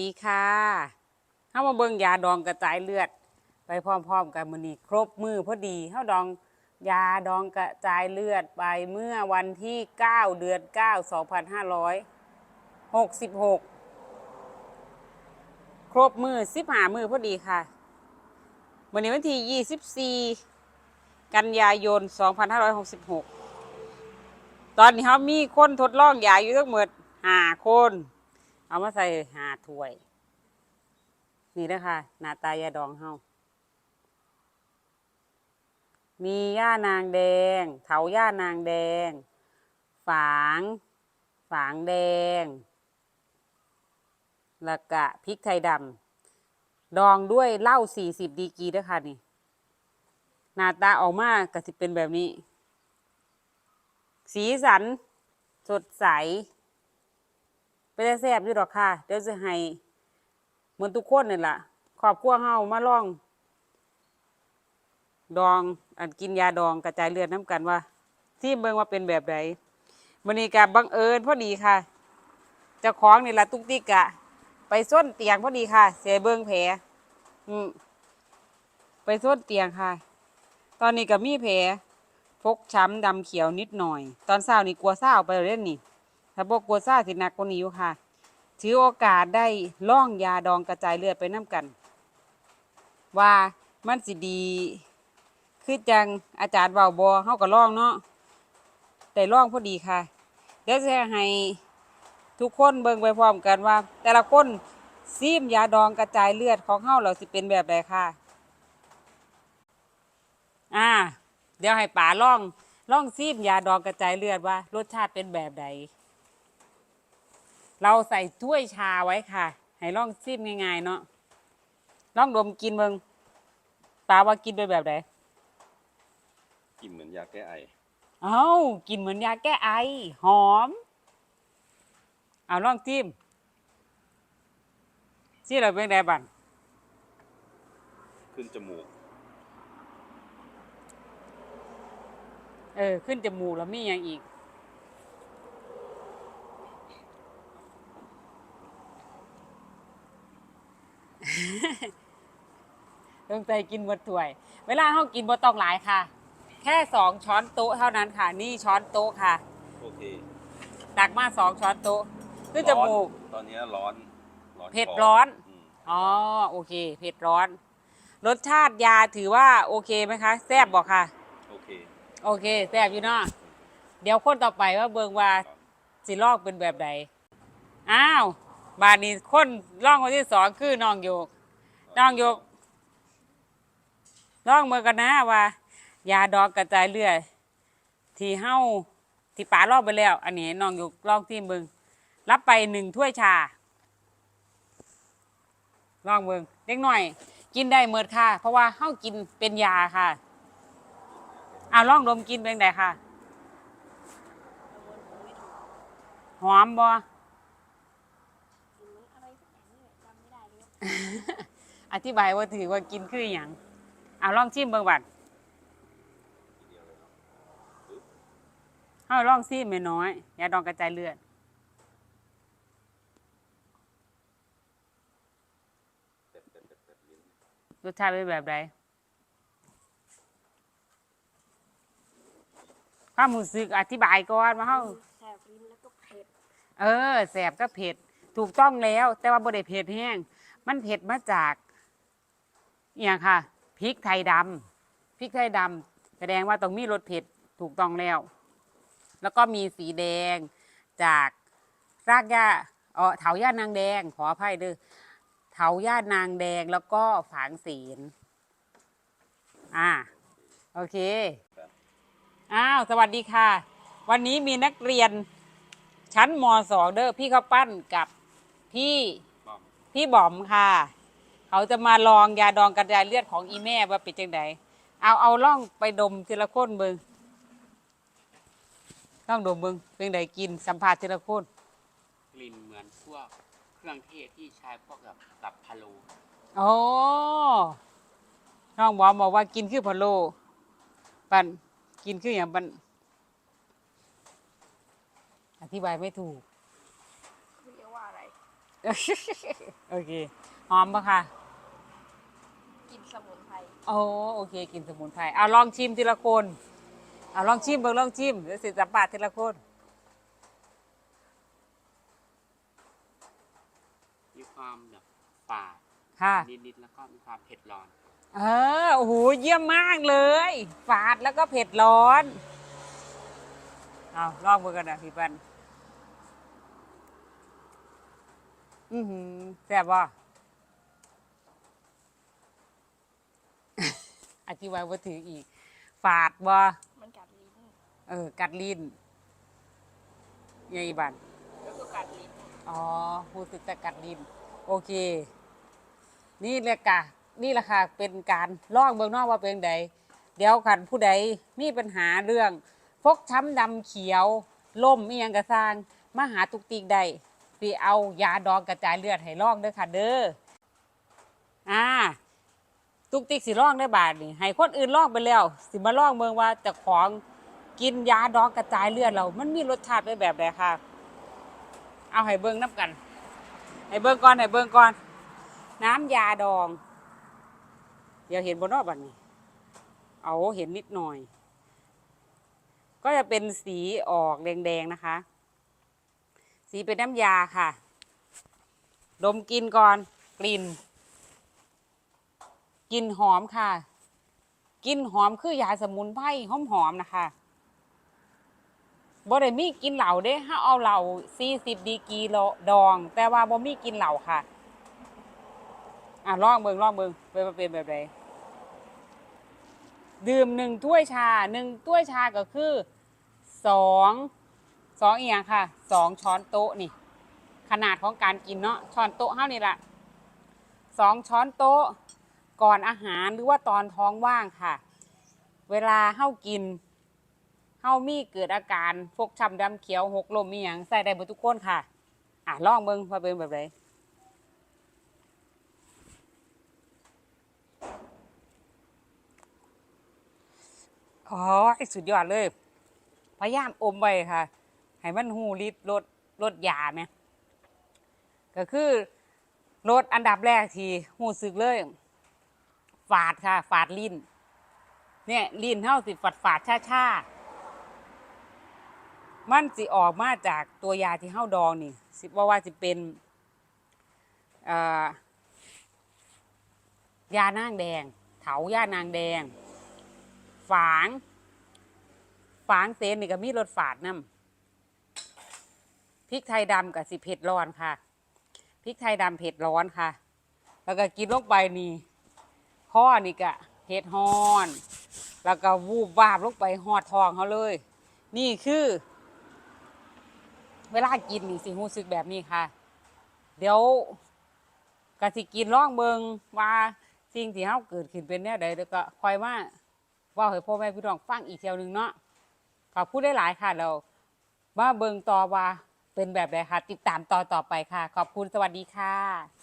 ดีค่ะเฮามาเบิ่งยาดองกระจายเลือด ไปพร้อมๆกันมื้อนี้ครบมือพอดีเฮาดองยาดองกระจายเลือดไปเมื่อวันที่ 9 เดือน 9 2566 ครบมือ15มือพอดีค่ะวันนี้วันที่ 24 กันยายน 2566 ตอนนี้เขามีคนทดลองยาอยู่ทั้งหมดหาคน เอามาใส่หาถ้วย นี่นะคะหน้าตายาดองเฮามีย่านางแดง เถาย่านางแดง ฝาง ฝางแดงล้วก็พริกไทยดำ ดองด้วยเหล้าสี่สิบดีกรีด้วยค่ะนี่ หน้าตาออกมาก็สิเป็นแบบนี้ สีสัน สดใส ไปได้แซ่บอยู่ดอกค่ะเดี๋ยวจะให้เหมือนทุกคนนี่แหละขอบครัวเฮามาลอง ดองอันกินยาดองกระจายเลือดน้ำกันว่าที่เบิ่งว่าเป็นแบบใดมันนี้กับบังเอิญพอดีค่ะเจ้าของนี่ละตุกติกะ ไปส้นเตียงพอดีค่ะ เสียเบิ่งแผลอืมไปส้นเตียงค่ะ ตอนนี้ก็มีแผลฟกช้ำดำเขียวนิดหน่อย ตอนเช้านี่กลัวเศร้าไปเล่นนี่ ถ้าบอกกลัวซ่าสิหนักกว่านี้อยู่ค่ะ ถือโอกาสได้ล่องยาดองกระจายเลือดไปน้ำกัน ว่ามันสิดี คือจังอาจารย์เบาบอเฮาก็ล่องเนาะแต่ล่องพอดีค่ะเดี๋ยวจะให้ทุกคนเบิ่งไปพร้อมกันว่า แต่ละคนซีมยาดองกระจายเลือดของเฮาเราสิเป็นแบบใดค่ะ อ่า เดี๋ยวให้ป๋าล่องล่องซีมยาดองกระจายเลือดว่า รสชาติเป็นแบบใด เราใส่ถ้วยชาไว้ค่ะ ให้ลองซิมง่ายๆเนาะลองดมกินเบิงปลาว่ากินไปแบบไหนกลิ่นเหมือนยาแก้ไอเอ้ากินเหมือนยาแก้ไอ หอม เอาลองซิมซิเราเป็นไงบ้างขึ้นจมูก เออ ขึ้นจมูกแล้วมีอย่างอีก ต้องใจกินหมดถ้วย เวลาเขากินบ่ต้องหลายค่ะ แค่สองช้อนโต๊ะเท่านั้นค่ะ นี่ช้อนโต๊ะค่ะ โอเคตักมาสองช้อนโต๊ะขึ้นจมูกร้อนตอนนี้ร้อนร้อนเผ็ดคร้อนมอ๋อ โอเค เผ็ดร้อน รสชาติยาถือว่าโอเคไหมคะ แซ่บบอกค่ะ โอเค โอเค แซ่บอยู่เนาะ เดี๋ยวคนต่อไปว่าเบิงว่าสิลอกเป็นแบบใด อ้าว บานนี้คนล่องคนที่สองคือน้องโยก น้องโยก ล่องเมือกันนะว่า ยาดองกระจายเลือดที่เฮ้าที่ป๋าลอกไปแล้ว อันนี้น้องโยกลองที่เบิงรับไปหนึ่งถ้วยชา ลองเบิงเล็กหน่อย กินได้เมิดค่ะ เพราะว่าเฮ้ากินเป็นยาค่ะเอาลองดมกินเป็นไงค่ะ หอมบ่อธิบายว่าถือว่ากินคืออย่าง เอาลองชิมเบิ่งบัดเอาลองชิมแม่น้อยยาดองกระจายเลือดรสชาติเป็นแบบไรความูสึกอธิบายก่อนมาเฮาแสบลิ้นแล้วก็เผ็ด เออแสบก็เผ็ด ถูกต้องแล้ว แต่ว่าบ่ได้เผ็ดแห้ง มันเผ็ดมาจากอหย่างค่ะ พริกไทยดำพริกไทยดำแสดงว่าต้องมีรสเผ็ดถูกต้องแล้ว แล้วก็มีสีแดงจากรากหญ้าเออเถาย่านางแดง ขออภัยเด้อเถาย่านางแดงแล้วก็ฝางศีลอ่าโอเคอ้าวสวัสดีค่ะ วันนี้มีนักเรียนชั้นมสองเด้อพี่เขาวปั้นกับพี่ป้อมพี่บอมค่ะ เขาจะมาลองยาดองกระจายเลือดของอีแม่ว่าเป็นจังไดเอาเอาล่องไปดมทีละคนเบิงต้องดมเบิงเป็นไดกินสัมผัสทีละคนกลิ่นเหมือนพวกเครื่องเทศที่ใช้พวกกับกับพะโล้โอ้น้องบอมบอกว่ากินคือพะโล้ปันกินคืออย่างปันอธิบายไม่ถูกเรียกว่าอะไรฮโอเค หอมปะคะ กินสมุนไพรโอ้โอเค กินสมุนไพรเอาลองชิมทีละคนเอาลองชิมเบิ่งลองชิมเดี๋ยวสิสัมปาทีละคนมีความแบบฝาดค่ะ นิดๆแล้วก็มีความเผ็ดร้อน เออโอ้โหเยี่ยมมากเลย ฝาดแล้วก็เผ็ดร้อนเอาลองเบิ่งกันนะพี่ปันอือหือแซ่บบ่ อธิบายว่าถืออีก ฝาดบ่มันกัดลิ้นเออ กัดลิ้นไงอีบันแล้วก็กัดลิ้นอ๋อรู้สึกจะกัดลิ้นโอเค นี่เลยกะ นี่แหละค่ะเป็นการลองเบิ่งเนอกว่าเป็นใด เดี๋ยวคันผู้ใดมีปัญหาเรื่องฟกช้ำดำเขียวล่มอีหยังกระซางมาหาตุกติกได้ไปเอายาดองกระจายเลือดให้ลองเด้อค่ะเด้ออ่า ตุกติกสิลองได้บาทนี่ให้คนอื่นลองไปแล้ว สิมาลองเมืองว่าเจะของกินยาดองกระจายเลือดเรา มันมีรสชาติเป็นแบบใดค่ะเอาให้เบิ่งน้ำกันให้เบิ่งก่อนให้เบิ่งก่อน น้ำยาดอง เดี๋ยวเห็นบนนอกบัดนี้ เอาเห็นนิดหน่อย ก็จะเป็นสีออกแดงๆนะคะ สีเป็นน้ำยาค่ะ ดมกินก่อนกลิ่น กลิ่นหอมค่ะกลิ่นหอมคือยาสมุนไพรหอมๆนะคะบ่ได้มีกินเหล่าเด้ถ้าเอาเหล่า40ดีกีโลดอง แต่ว่าบ่มีกินเหล่าค่ะ อะลองเบิ่งลองเบิ่งเป็นเป็นแบบใดดื่มหนึ่งถ้วยชาหนึ่งถ้วยชาก็คือสองสองเอียงค่ะสองช้อนโต๊ะนี่ ขนาดของการกินเนาะช้อนโต๊ะเท่านี่ละสองช้อนโต๊ะ ก่อนอาหารหรือว่าตอนท้องว่างค่ะ เวลาเฮากินเฮามีเกิดอาการฟกช้ำดำเขียวหกลมมีอย่างใส่ได้หมดทุกคนค่ะ อะลองเบิ่งว่าเป็นแบบไหนอ๋อสุดยอดเลย พยายามอมไว้ค่ะ ให้มันหูริดลดลดยาไหมก็คือลดอันดับแรกทีหูสึกเลย ฝาดค่ะ ฝาดลิ้นเนี่ยลิ้นเท่าสิฝาดฝาดชาชาๆมันสิออกมาจากตัวยาที่เฮาดองนี่สิว่าว่าสิเป็นยานางแดง เถายานางแดง ฝาง ฝางเซนนี่ก็มีรสฝาดน้ำพริกไทยดำกับสิเผ็ดร้อนค่ะพริกไทยดำเผ็ดร้อนค่ะ แล้วก็กินลงไปนี่ ข้อนี่ก็เผ็ดฮอน แล้วก็วูบวาบลงไปหอดทองเขาเลย นี่คือ เวลากินนี่สิรู้สึกแบบนี้ค่ะ เดี๋ยวกสิกินร่องเบิงว่าสิ่งที่เฮาเกิดขึ้นเป็นแนวใดแล้วก็คอยมาว่าให้พ่อแม่พี่น้องฟังอีกเที่ยวหนึงเนาะขอบพูดได้หลายค่ะเรามาเบิงต่อว่าเป็นแบบใดค่ะ ติดตามต่อต่อไปค่ะ ขอบคุณสวัสดีค่ะ